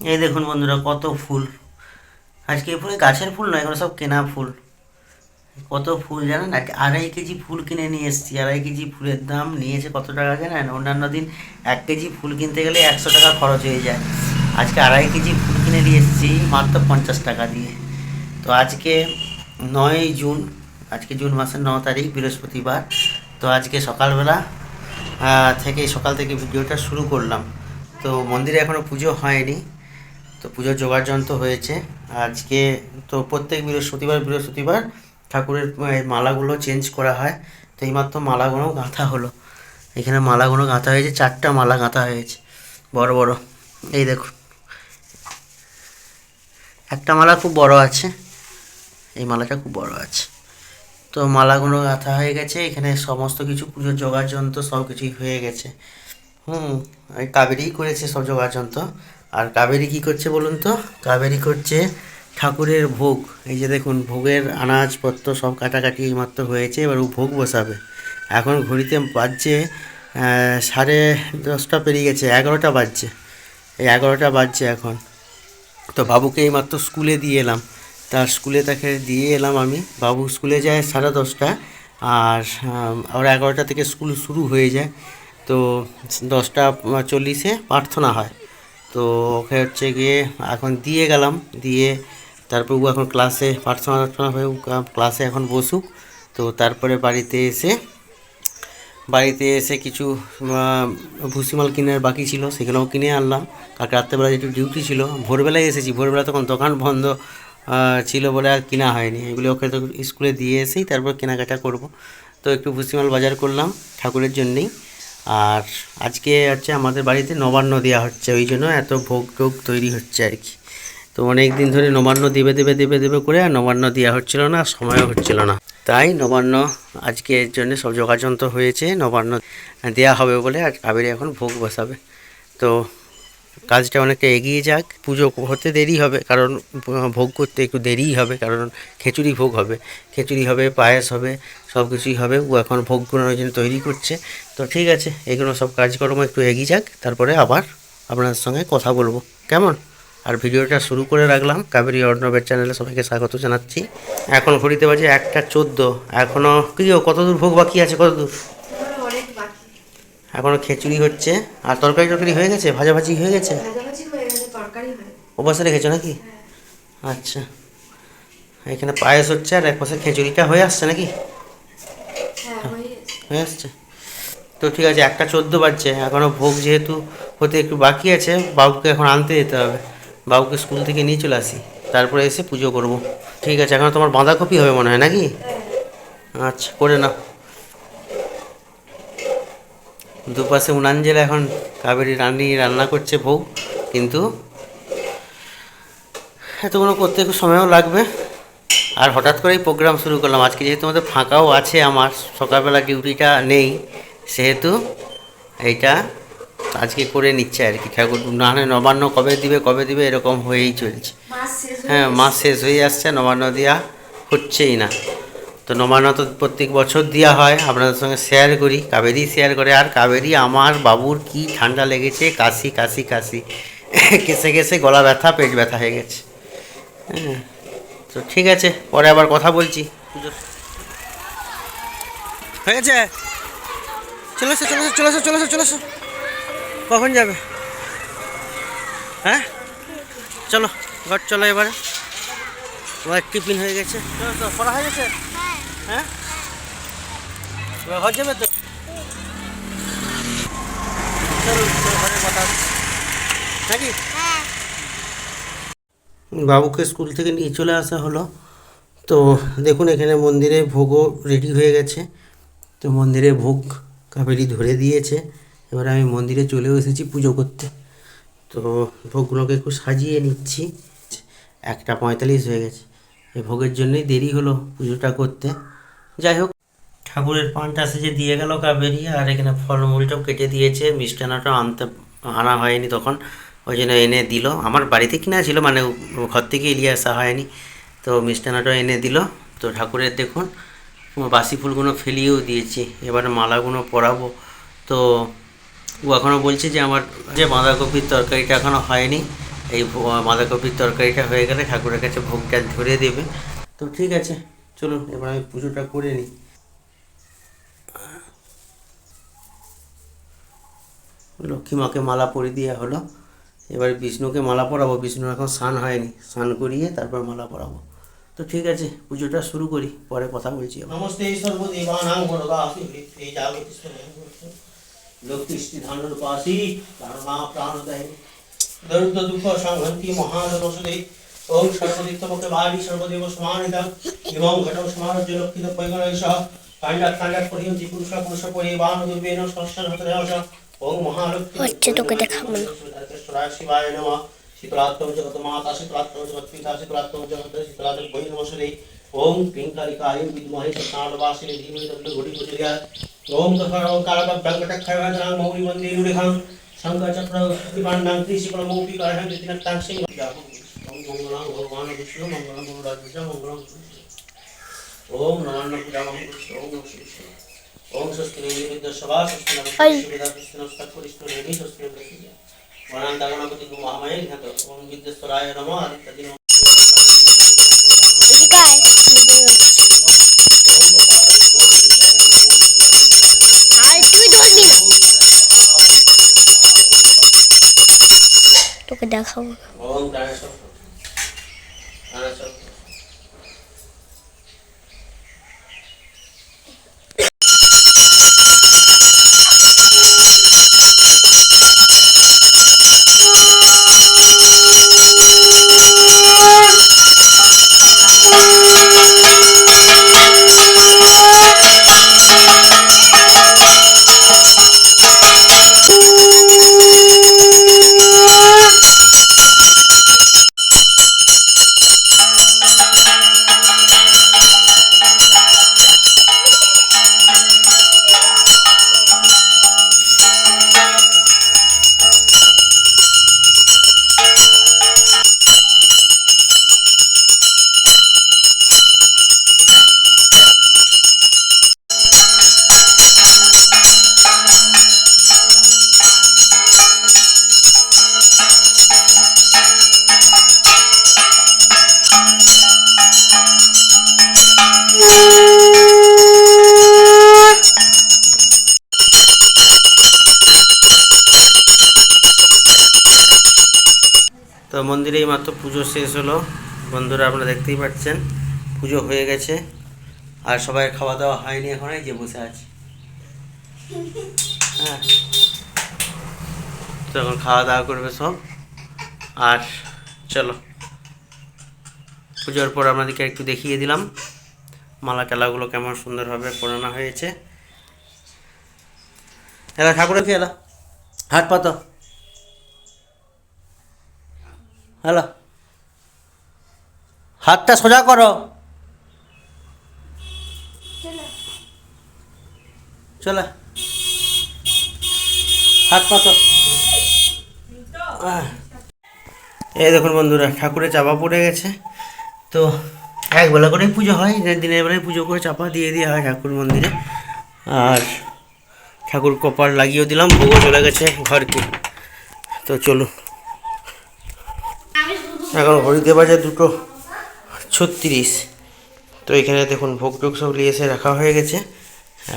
এই দেখুন বন্ধুরা, কত ফুল। আজকে এই ফুল গাছের ফুল নয়, এগুলো সব কেনা ফুল। কত ফুল জানেন? আড়াই কেজি ফুল কিনে নিয়ে এসেছি। আড়াই কেজি ফুলের দাম নিয়েছে কত টাকা জানেন? অন্যান্য দিন এক কেজি ফুল কিনতে গেলে একশো টাকা খরচ হয়ে যায়। আজকে আড়াই কেজি ফুল কিনে নিয়ে এসেছি, মাত্র পঞ্চাশ টাকা দিয়ে। তো আজকে নয় জুন, আজকে জুন মাসের ন তারিখ, বৃহস্পতিবার। তো আজকে সকালবেলা থেকে সকাল থেকে ভিডিওটা শুরু করলাম। তো মন্দিরে এখনও পুজো হয়নি। তো পুজোর জোগাড় যন্ত্র হয়েছে। আজকে তো প্রত্যেক বৃহস্পতিবার বৃহস্পতিবার ঠাকুরের মালাগুলো চেঞ্জ করা হয়। তো এইমাত্র মালাগুলো গাঁথা হলো। এখানে মালাগুলো গাঁথা হয়েছে, চারটা মালা গাঁথা হয়েছে। বড় বড়। এই দেখুন। একটা মালা খুব বড় আছে। এই মালাটা খুব বড় আছে। তো মালাগুলো গাঁথা হয়ে গেছে। এখানে সমস্ত কিছু পুজোর জোগাড় যন্ত্র সব কিছুই হয়ে গেছে। হুম কাবেরিই করেছে সব জোগাড় যন্ত্র। আর কাবেরি কী করছে বলুন তো? কাবেরি করছে ঠাকুরের ভোগ। এই যে দেখুন ভোগের আনাজপত্র সব কাটাকাটি এইমাত্র হয়েছে এবার ও ভোগ বসাবে। এখন ঘড়িতে বাজছে সাড়ে দশটা পেরিয়ে গেছে এগারোটা বাজছে। এই এগারোটা বাজছে এখন। তো বাবুকে এইমাত্র স্কুলে দিয়ে এলাম। তার স্কুলে তাকে দিয়ে এলাম আমি। বাবু স্কুলে যায় সাড়ে দশটা আর আম, ওর এগারোটা থেকে স্কুল শুরু হয়ে যায়। তো দশটা চল্লিশে প্রার্থনা হয়। তো ওকে হচ্ছে গিয়ে এখন দিয়ে গেলাম, দিয়ে তারপর ও এখন ক্লাসে প্রার্থনা টার্থনা হয়ে ক্লাসে এখন বসুক। তো তারপরে বাড়িতে এসে বাড়িতে এসে কিছু ভুসিমাল কেনার বাকি ছিল, সেগুলোও কিনে আনলাম। কালকে রাত্রেবেলা যেটু ডিউটি ছিল, ভোরবেলায় এসেছি, ভোরবেলা তখন দোকান বন্ধ ছিল বলে আর কেনা হয়নি। এগুলো ওকে তো স্কুলে দিয়ে এসেই তারপর কেনাকাটা করব। তো একটু ভুসিমাল বাজার করলাম ঠাকুরের জন্যেই। আর আজকে হচ্ছে আমাদের বাড়িতে নবান্ন দেওয়া হচ্ছে, ওই জন্য এত ভোগ টোগ তৈরি হচ্ছে আর কি। তো অনেক দিন ধরে নবান্ন দেবে দেবে দেবে দেবে করে আর নবান্ন দেওয়া হচ্ছিল না, সময়ও হচ্ছিল না। তাই নবান্ন আজকে এর জন্য সব যোগাযন্ত্র হয়েছে, নবান্ন দেওয়া হবে বলে আর কাবেরি এখন ভোগ বসাবে। তো কাজটা অনেকটা এগিয়ে যাক। পুজো হতে দেরি হবে, কারণ ভোগ করতে একটু দেরিই হবে, কারণ খিচুড়ি ভোগ হবে। খিচুড়ি হবে, পায়েস হবে, সব কিছুই হবে। ও এখন ভোগগুলো ওই জন্য তৈরি করছে। তো ঠিক আছে, এগুলো সব কাজকর্ম একটু এগিয়ে যাক, তারপরে আবার আপনাদের সঙ্গে কথা বলব। কেমন? আর ভিডিওটা শুরু করে রাখলাম। কাবেরী অর্ণবের চ্যানেলে সবাইকে স্বাগত জানাচ্ছি। এখন ঘড়িতে বাজে একটা চোদ্দ। এখনও কি কত দূর ভোগ বাকি আছে? কত দূর এখনও খিচুড়ি হচ্ছে। আর তরকারি টরকারি হয়ে গেছে? ভাজাভাজি হয়ে গেছে? হয়ে হয় ওপাশে রেখেছো নাকি? আচ্ছা। এখানে পায়েস হচ্ছে আর এক পাশে খিচুড়িটা হয়ে আসছে নাকি? হ্যাঁ হয়ে হয়ে আসছে। তো ঠিক আছে একটা চোদ্দ বাজছে। এখনও ভোগ যেহেতু হতে একটু বাকি আছে বাবুকে এখন আনতে যেতে হবে। বাবুকে স্কুল থেকে নিয়ে চলে আসি। তারপরে এসে পুজো করব। ঠিক আছে এখন তোমার বাঁধাকপি হবে মনে হয় নাকি? আচ্ছা করে নাও। দুপাশে উনান জেলা এখন কাবেরি রান্নি রান্না করছে বউ কিন্তু এতগুলো করতে একটু সময়ও লাগবে। আর হঠাৎ করেই প্রোগ্রাম শুরু করলাম। আজকে যেহেতু আমাদের ফাঁকাও আছে আমার সকালবেলা ডিউটিটা নেই সেহেতু এইটা আজকে করে নিচ্ছে আর কি। ঠাকুর না হলে নবান্ন কবে দিবে কবে দিবে এরকম হয়েই চলছে। হয়ে হ্যাঁ মাস শেষ হয়ে আসছে নবান্ন দেওয়া হচ্ছেই না। তো নবান্ন তো প্রত্যেক বছর দেওয়া হয় আপনাদের সঙ্গে শেয়ার করি। কাবেরি শেয়ার করে আর কাবেরি আমার বাবুর কি ঠান্ডা লেগেছে কাশি কাশি কাশি। কেসে কেসে গলা ব্যথা পেট ব্যথা হয়ে গেছে। হ্যাঁ তো ঠিক আছে পরে আবার কথা বলছি। হয়ে গেছে চলে এসো চলে এসো চলে এসো চলে এসো চলে এসো। কখন যাবে? হ্যাঁ? চলো ঘর চলো এবারে। তোমার টিফিন হয়ে গেছে। চলো তো পড়া হয়ে গেছে? হ্যাঁ? বাবুকে স্কুল থেকে নিয়ে চলে আসা হলো। তো দেখুন, এখানে মন্দিরে ভোগও রেডি হয়ে গেছে। তো মন্দিরে ভোগ কাবেরি ধরে দিয়েছে। এবার আমি মন্দিরে চলেও এসেছি পুজো করতে। তো ভোগগুলোকে একটু সাজিয়ে নিচ্ছি। একটা পঁয়তাল্লিশ হয়ে গেছে। এই ভোগের জন্যই দেরি হলো পুজোটা করতে। যাই হোক, ঠাকুরের পানটা সেজে দিয়ে গেল কাবেরি, আর এখানে ফলমূলটাও কেটে দিয়েছে, মিষ্টান্নটাও আনতে আনা হয়নি তখন, ওই জন্য এনে দিল। আমার বাড়িতে কিনা ছিল মানে ঘর থেকে এলিয়ে আসা হয়নি। তো মিষ্টান্নটাও এনে দিল। তো ঠাকুরের দেখুন, বাসি ফুলগুলো ফেলিয়েও দিয়েছি, এবার মালাগুলো পরাবো। তো ও এখনও বলছে যে আমার যে বাঁধাকপির তরকারিটা এখনও হয়নি, এই বাঁধাকপির তরকারিটা হয়ে গেলে ঠাকুরের কাছে ভোগটা ধরে দেবে। তো ঠিক আছে চলুন, এবার আমি পুজোটা করে নিই। লক্ষ্মী মাকে মালা পরিয়ে দেওয়া হলো। এবার বিষ্ণুকে মালা পরাবো। বিষ্ণু এখন স্নান হয়নি। স্নান করিয়ে তারপর মালা পরাবো। তো ঠিক আছে, পুজোটা শুরু করি, পরে কথা বলছি নমস্তে সর্বদেবানাং বরদাসি হৃত্তে জাগতি লক্ষ্মী ধানুপাসি প্রাণনা প্রাণদায়ী দরিদ্র দুঃখ সংহন্তি মহানবসুদে ওম সর্বদিত্তমকে বাড়ি সর্বদেব সমানিতম ইমং ঘটং সমারজ্য লক্ষিত পৈগণৈষ কাণ্ডাত কাণ্ডাত পরিহন্তি পুরুষ পুরুষ পরিবান দুর্বেন সংস্থান হতরেশ ওম মহালক্ষ্মী হচ্ছে তোকে দেখাবো না। শিবায় নমঃ শীতলাত্ম জগত মাতা শীতলাত্ম জগৎ পিতা শীতলাত্ম জগৎ শীতলাত্ম বৈ নমস্তে ওম ক্লিং কালিকায় বিদ্মহে সত্তালবাসিনী ধীমহি তন্ন ঘটি কুচরিয়া ওম তথা কালক ব্যঙ্কটক্ষরাং মৌলি বন্দে নুরেখাং শঙ্কর চক্র কৃপান্ডাং ত্রিশিকল মৌপি কারহং কৃতিনত্তাং সিং ওম মঙ্গলাং ভগবান বিষ্ণু মঙ্গলাং গুরুরাজ বিষ্ণু মঙ্গলাং ওম নমান্ন পূজা মঙ্গল ওম নমঃ শিবায় ওম স্বস্তি নির্বিদ্য সভা স্বস্তি নমঃ ওই। সুবিধা স্বস্তি নমস্কার করিষ্ণ রেডি স্বস্তি নমঃ গণান্তা গণপতি মহামায়ে ঘাত ওম বিদ্যেশ্বরায় নমঃ আদিত্যাদি নমঃ এদিকে আয়। আর তুই ধরবি না তোকে দেখাবো মাত্র পুজো শেষ হলো। বন্ধুরা, আপনারা দেখতেই পাচ্ছেন, পুজো হয়ে গেছে। আর সবাই খাওয়া দাওয়া হয়নি এখন যে বসে আছে। হ্যাঁ। তো এখন খাওয়া দাওয়া করবে সব। আর চলো, পুজোর পর আপনাদেরকে একটু দেখিয়ে দিলাম। মালা টালাগুলো কেমন সুন্দরভাবে পড়ানো হয়েছে। এলা, ঠাকুরের কি এলা? হাত পাতো হ্যালো। হাতটা সোজা করো। চলে। হাত পাতো। এই দেখুন বন্ধুরা ঠাকুরের চাপা পড়ে গেছে। তো এক বেলা করে পুজো হয় দিনের- বেলায় পুজো করে চাপা দিয়ে দেওয়া হয় ঠাকুর মন্দিরে। আর ঠাকুর কপাল লাগিয়েও দিলাম ভোগও চলে গেছে ঘরকে। তো চলো এখন ঘড়িতে বাজে দুটো ছত্রিশ। তো এখানে দেখুন ভোগ টোগ সব নিয়ে এসে রাখা হয়ে গেছে।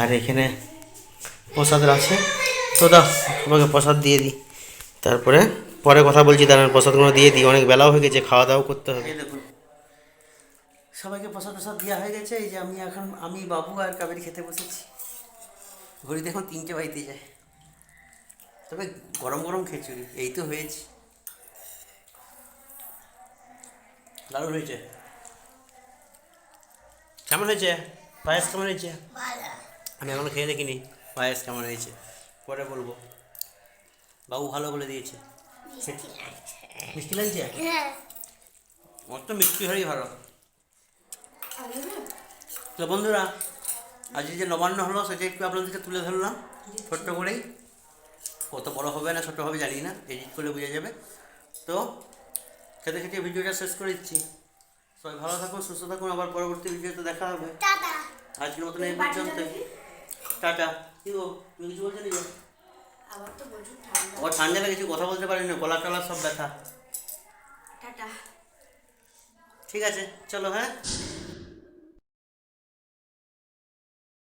আর এখানে প্রসাদ আছে। তো দাও, তোমাকে প্রসাদ দিয়ে দিই। তারপরে পরে কথা বলছি, দাঁড়ান, প্রসাদগুলো দিয়ে দিই। অনেক বেলাও হয়ে গেছে, খাওয়া দাওয়া করতে হবে। দেখুন, সবাইকে প্রসাদ প্রসাদ দেওয়া হয়ে গেছে। এই যে আমি এখন, আমি, বাবু আর কাবেরি খেতে বসেছি। ঘড়িতে দেখুন তিনটে বাড়িতে যায়। তবে গরম গরম খিচুড়ি এই তো হয়েছে। দারুণ হয়েছে। কেমন হয়েছে? পায়েস কেমন হয়েছে? আমি এখনও খেয়ে দেখিনি। পায়েস কেমন হয়েছে? পরে বলব। বাবু ভালো বলে দিয়েছে। মিষ্টি লাগছে। আমার তো মিষ্টি হলেই ভালো। তো বন্ধুরা আজকে যে নবান্ন হলো সেটা একটু আপনাদেরকে তুলে ধরলাম ছোট্ট করেই। কত বড় হবে না ছোট হবে জানি না এডিট করলে বোঝা যাবে। তো খেতে খেতে ভিডিওটা শেষ করে দিচ্ছি। সবাই ভালো থাকুন সুস্থ থাকুন আবার পরবর্তী ভিডিওতে দেখা হবে। আজকের মতন এই পর্যন্ত টাটা। কি গো তুমি কিছু বলছো নিজে আবার ঠান্ডা। ও ঠান্ডা লেগেছে কথা বলতে পারি না গলা টলা সব ব্যথা। টাটা। ঠিক আছে চলো হ্যাঁ?